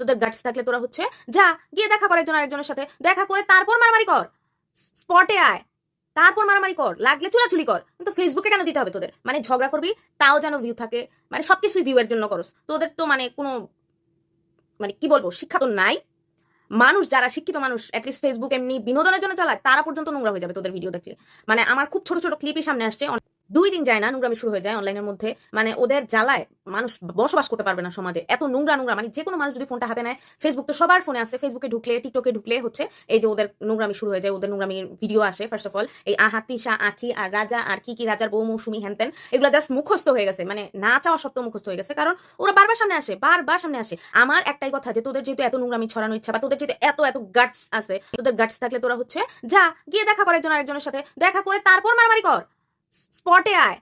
তোদের গার্ডস থাকলে তোরা হচ্ছে, যা, গিয়ে দেখা কর একজন আরেকজনের সাথে। দেখা করে তারপর মারামারি কর। স্পটে আয়। তারপর মারামারি কর। লাগলে চুলাচুলি কর। কিন্তু ফেসবুকে কেন দিতে হবে তোদের? মানে ঝগড়া করবি, তাও যেন ভিউ থাকে। মানে সবকিছুই ভিউ এর জন্য করস। তোদের তো মানে কোনো মানে কি বলব, শিক্ষা তো নাই। মানুষ, যারা শিক্ষিত মানুষ অ্যাটলিস্ট ফেসবুক এমনি বিনোদনের জন্য চালায়, তারা পর্যন্ত নোংরা হয়ে যাবে তোদের ভিডিও দেখলে। মানে আমার খুব ছোট ছোট ক্লিপই সামনে আসছে। দুই দিন যায় না, নোংরামি শুরু হয়ে যায় অনলাইনের মধ্যে। মানে ওদের জ্বালায় মানুষ বসবাস করতে পারবে না সমাজে। এত নোংরা নোংরা মানে যে কোনো মানুষ যদি ফোনটা হাতে নেয় ফেসবুক তো সবার ফোনে আসে ফেসবুকে ঢুকলে টিকটকে ঢুকলে হচ্ছে এই যে ওদের নোংরামি শুরু হয়ে যায়, ওদের নোংরামির ভিডিও আসে ফার্স্ট অফ অল এই আহা, তিশা, আখি, আর রাজা, আর কি কি রাজার বউ, মৌসুমি হ্যানতেন এগুলো জাস্ট মুখস্থ হয়ে গেছে। মানে না চাওয়া সত্ত্বেও মুখস্থ হয়ে গেছে। কারণ ওরা বারবার সামনে আসে, বারবার সামনে আসে। আমার একটাই কথা যে তোদের যেহেতু এত নোংরামি ছড়ানো ইচ্ছা বা তোদের যেহেতু এত এত গাটস আছে, তোদের গাটস থাকলে তোরা হচ্ছে যা, গিয়ে দেখা কর একজন আরেকজনের সাথে। দেখা করে তারপর মারামারি কর। স্পটে আয়।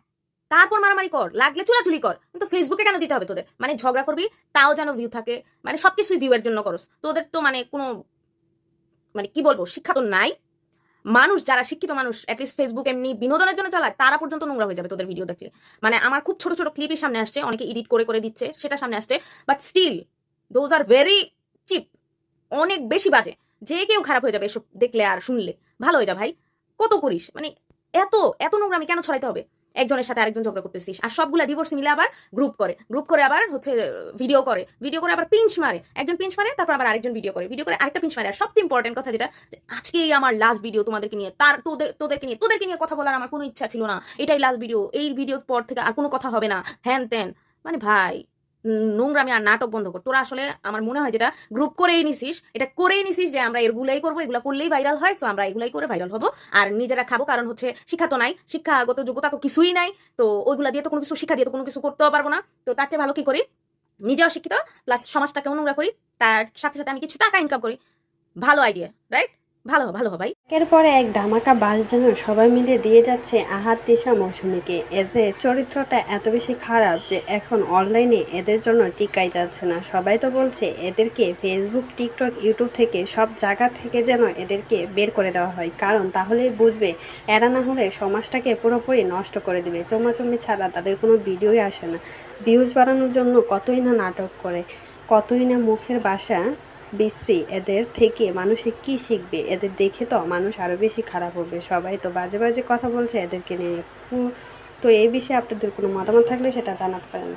তারপর মারামারি কর, লাগলে চুলাচুলি কর, কিন্তু ফেসবুকে কেন দিতে হবে তোদের? মানে ঝগড়া করবি, তাও যেন ভিউ থাকে। মানে সবকিছুই ভিউ এর জন্য করস। তোদের তো মানে কোনো মানে কি বলব, শিক্ষা তো নাই। মানুষ, যারা শিক্ষিত মানুষ অ্যাটলিস্ট ফেসবুক এমনি বিনোদনের জন্য চালায়, তারা পর্যন্ত নোংরা হয়ে যাবে তোদের ভিডিও দেখলে। মানে আমার খুব ছোট ছোট ক্লিপই সামনে আসছে, অনেকে এডিট করে করে দিচ্ছে, সেটা সামনে আসছে। But still those are very cheap অনেক বেশি বাজে। যে কেউ খারাপ হয়ে যাবে এসব দেখলে আর শুনলে, ভালো হয়ে যা ভাই। কত করিস? মানে এত এত নোংরা আমি কেন ছড়াইতে হবে? একজনের সাথে আরেকজন ঝগড়া করতেছিস, আর সবগুলা ডিভোর্স মিলে আবার গ্রুপ করে। গ্রুপ করে আবার হচ্ছে ভিডিও করে। ভিডিও করে আবার পিঞ্চ মারে। একজন পিঞ্চ মারে, তারপর আবার আরেকজন ভিডিও করে। ভিডিও করে আরেকটা পিঞ্চ মারে। আর সবচেয়ে ইম্পর্টেন্ট কথা যেটা আজকেই আমার লাস্ট ভিডিও তোমাদেরকে নিয়ে, তার তোদের, তোদেরকে নিয়ে তোদেরকে নিয়ে কথা বলার আমার কোনো ইচ্ছা ছিল না। এটাই লাস্ট ভিডিও এই ভিডিওর পর থেকে আর কোনো কথা হবে না। হ্যান ত্যান। মানে ভাই নোংরামি আর নাটক বন্ধ কর। তোরা আসলে আমার মনে হয় যেটা গ্রুপ করেই নিছিস, এটা করেই নিছিস যে আমরা এগুলাই করব, এগুলা করলেই ভাইরাল হয় সো আমরা এগুলাই করে ভাইরাল হব। আর নিজেরা খাব, কারণ হচ্ছে শিক্ষা তো নাই, শিক্ষাগত যোগ্যতা তো কিছুই নাই, তো ওইগুলা দিয়ে তো কোনো কিছু, শিক্ষা দিয়ে তো কোনো কিছু করতেও পারব না। তো তার চেয়ে ভালো কি করি? নিজেও শিক্ষিত প্লাস সমাজটাকেও নোংরা করি, তার সাথে সাথে আমি কিছু টাকা ইনকাম করি। ভালো আইডিয়া রাইট ভালো ভালো ভাই। একের পরে এক ধামাকা বাস যেন সবাই মিলে দিয়ে যাচ্ছে আহাত তিশা মৌসুমীকে। এদের চরিত্রটা এত বেশি খারাপ যে এখন অনলাইনে এদের জন্য টিকাই যাচ্ছে না। সবাই তো বলছে এদেরকে ফেসবুক টিকটক ইউটিউব থেকে সব জায়গা থেকে যেন এদেরকে বের করে দেওয়া হয়। কারণ তাহলেই বুঝবে এরা না হলে সমাজটাকে পুরোপুরি নষ্ট করে দিবে। চমাচমি ছাড়া তাদের কোনো ভিডিওই আসে না। ভিউজ বাড়ানোর জন্য কতই না নাটক করে, কতই না মুখের বাসা বিশ্রী, এদের থেকে মানুষে কি শিখবে? এদের দেখে তো মানুষ আরও বেশি খারাপ হবে। সবাই তো বাজে বাজে কথা বলছে, এদেরকে নিয়ে তো এই বিষয়ে আপনাদের কোনো মতামত থাকলে সেটা জানাতে পারেন।